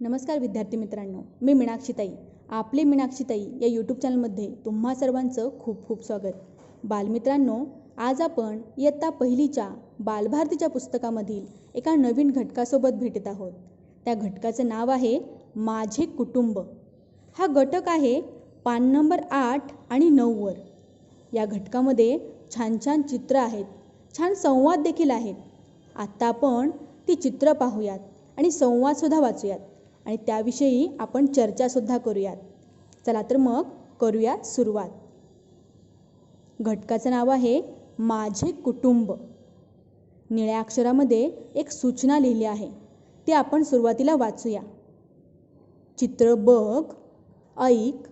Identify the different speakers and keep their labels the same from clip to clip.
Speaker 1: नमस्कार विद्यार्थी मित्रांनो मी मीनाक्षीताई. आपली मीनाक्षीताई या यूट्यूब चॅनलमध्ये तुम्हा सर्वांचं खूप खूप स्वागत. बालमित्रांनो आज आपण इयत्ता पहिलीच्या बालभारतीच्या पुस्तकामधील एका नवीन घटकासोबत भेटत आहोत. त्या घटकाचं नाव आहे माझे कुटुंब. हा घटक आहे पान नंबर आठ आणि नऊवर या घटकामध्ये छान छान चित्र आहेत छान संवाद देखील आहेत. आत्ता आपण ती चित्र पाहूयात आणि संवादसुद्धा वाचूयात. आणि त्याविषयी आपण चर्चासुद्धा करूयात. चला तर मग करूया सुरुवात. घटकाचं नाव आहे माझे कुटुंब. निळ्या अक्षरामध्ये एक सूचना लिहिली आहे. ती आपण सुरुवातीला वाचूया. चित्र बघ ऐक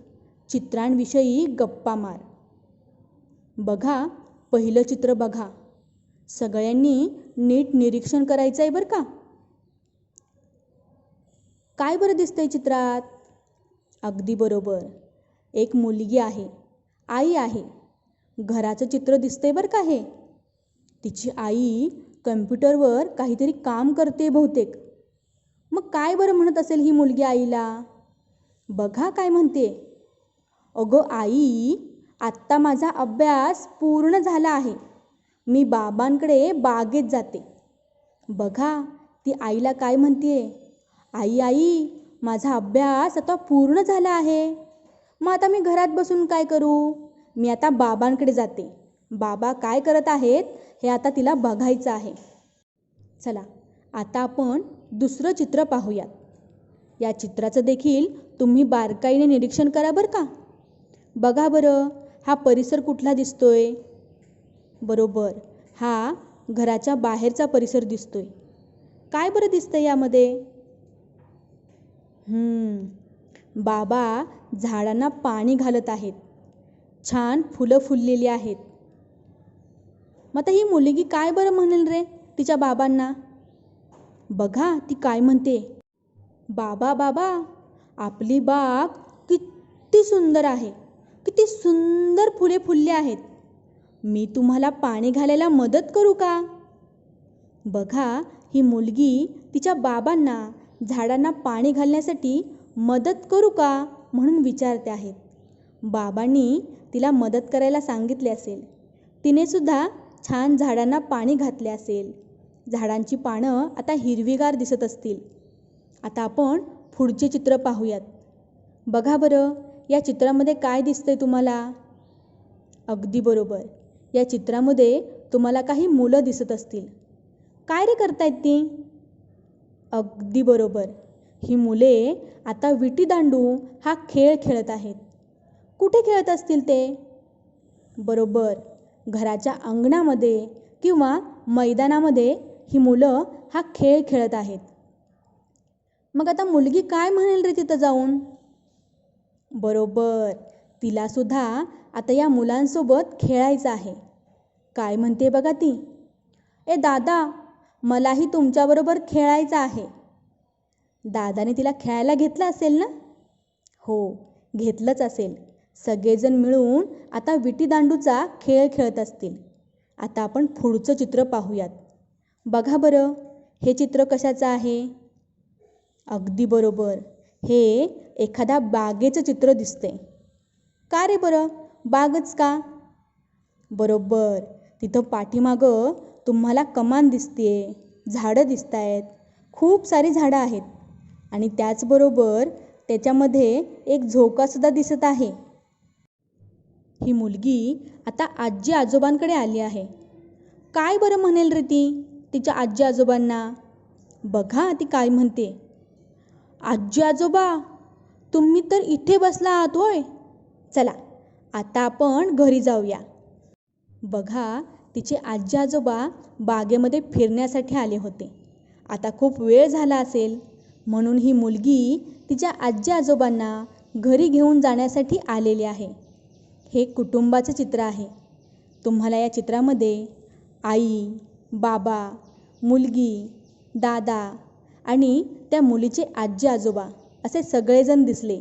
Speaker 1: चित्रांविषयी गप्पा मार. बघा पहिलं चित्र बघा. सगळ्यांनी नीट निरीक्षण करायचं आहे बरं का? काय बरं दिसतंय चित्रात? अगदी बरोबर. एक मुलगी आहे आई आहे. घराचं चित्र दिसतंय बरं का हे? तिची आई कम्प्युटरवर काहीतरी काम करते बहुतेक. मग काय बरं म्हणत असेल ही मुलगी आईला? बघा काय म्हणते. अगं आई आत्ता माझा अभ्यास पूर्ण झाला आहे. मी बाबांकडे बागेत जाते. बघा ती आईला काय म्हणते आई आई माझा अभ्यास आता पूर्ण झाला आहे. मग आता मी घरात बसून काय करू? मी आता बाबांकडे जाते. बाबा काय करत आहेत हे आता तिला बघायचं आहे. चला आता आपण दुसरं चित्र पाहूयात. या चित्राचं देखील तुम्ही बारकाईने निरीक्षण करा बरं का? बघा बरं हा परिसर कुठला दिसतोय? बरोबर हा घराच्या बाहेरचा परिसर दिसतोय. काय बरं दिसतंय यामध्ये? बाबा झाडांना पाणी घालत आहेत. छान फुलं फुललेली आहेत. मग आता ही मुलगी काय बरं म्हणेल रे तिच्या बाबांना? बघा ती काय म्हणते. बाबा बाबा आपली बाग किती सुंदर आहे. किती सुंदर फुले फुलली आहेत. मी तुम्हाला पाणी घालायला मदत करू का? बघा ही मुलगी तिच्या बाबांना झाडांना पाणी घालण्यासाठी मदत करू का म्हणून विचारते आहेत बाबांनी तिला मदत करायला सांगितले असेल. तिने सुद्धा छान झाडांना पाणी घातले असेल. झाडांची पानं आता हिरवीगार दिसत असतील. आता आपण पुढचे चित्र पाहूयात. बघा बरं या चित्रामध्ये काय दिसतंय तुम्हाला? अगदी बरोबर. या चित्रामध्ये तुम्हाला काही मुलं दिसत असतील. काय रे करतायत ती? अगदी बरोबर. ही मुले आता विटीदांडू हा खेळ खेळत आहेत. कुठे खेळत असतील ते? बरोबर. घराच्या अंगणामध्ये किंवा मैदानामध्ये ही मुलं हा खेळ खेळत आहेत. मग आता मुलगी काय म्हणेल रे तिथं जाऊन? बरोबर. तिलासुद्धा आता या मुलांसोबत खेळायचं आहे. काय म्हणते बघा ती? ए दादा मलाही तुमच्याबरोबर खेळायचं आहे. दादाने तिला खेळायला घेतलं असेल ना? हो घेतलंच असेल. सगळेजण मिळून आता विटीदांडूचा खेळ खेळत असतील. आता आपण पुढचं चित्र पाहूयात. बघा बरं हे चित्र कशाचं आहे? अगदी बरोबर. हे एखाद्या बागेचं चित्र दिसते का रे बरं? बागच का? बरोबर. तिथं पाठीमागं तुम्हाला कमान दिसते झाडं दिसत आहेत खूप सारी झाडं आहेत. आणि त्याचबरोबर त्याच्यामध्ये एक झोकासुद्धा दिसत आहे. ही मुलगी आता आजी आजोबांकडे आली आहे. काय बरं म्हणेल रे ती तिच्या आजी आजोबांना? बघा ती काय म्हणते. आजी आजोबा तुम्ही तर इथे बसला आहात होय? चला आता आपण घरी जाऊया. बघा तिचे आजी आजोबा बागेमध्ये फिरण्यासाठी आले होते. आता खूप वेळ झाला असेल. म्हणून ही मुलगी तिच्या आजी आजोबांना घरी घेऊन जाण्यासाठी आलेली आहे. हे कुटुंबाचं चित्र आहे. तुम्हाला या चित्रामध्ये आई बाबा मुलगी दादा आणि त्या मुलीचे आजी आजोबा असे सगळेजण दिसले.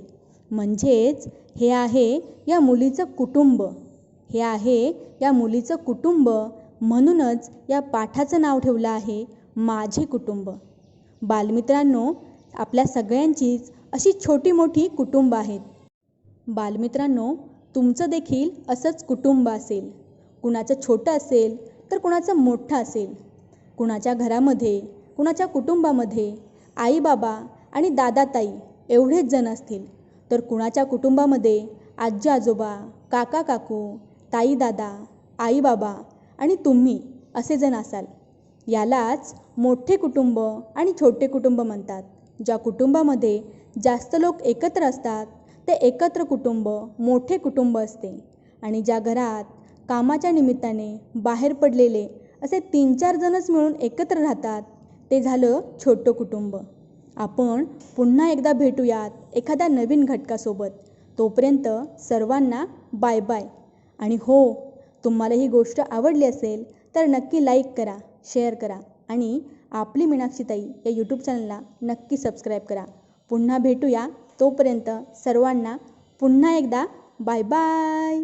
Speaker 1: म्हणजेच हे आहे या मुलीचं कुटुंब. हे आहे या मुलीचं कुटुंब. म्हणूनच या पाठाचं नाव ठेवलं आहे माझे कुटुंब. बालमित्रांनो आपल्या सगळ्यांचीच अशी छोटी मोठी कुटुंब आहेत. बालमित्रांनो तुमचं देखील असंच कुटुंब असेल. कुणाचं छोटं असेल तर कुणाचं मोठं असेल. कुणाच्या घरामध्ये कुणाच्या कुटुंबामध्ये आई बाबा आणि दादा ताई एवढेच जण असतील. तर कुणाच्या कुटुंबामध्ये आजी आजोबा काका काकू ताई दादा आई बाबा आणि तुम्ही असे जण असाल. यालाच मोठे कुटुंब आणि छोटे कुटुंब म्हणतात. ज्या कुटुंबामध्ये जास्त लोक एकत्र असतात ते एकत्र कुटुंब मोठे कुटुंब असते. आणि ज्या घरात कामाच्या निमित्ताने बाहेर पडलेले असे तीन चार जणच मिळून एकत्र राहतात ते झालं छोटं कुटुंब. आपण पुन्हा एकदा भेटूयात एखाद्या नवीन घटकासोबत. तोपर्यंत सर्वांना बाय बाय आणि हो तुम्हाला ही गोष्ट आवडली असेल तर नक्की लाईक करा शेअर करा आणि आपली मीनाक्षीताई या यूट्यूब चॅनलला नक्की सबस्क्राईब करा. पुन्हा भेटूया तोपर्यंत सर्वांना पुन्हा एकदा बाय बाय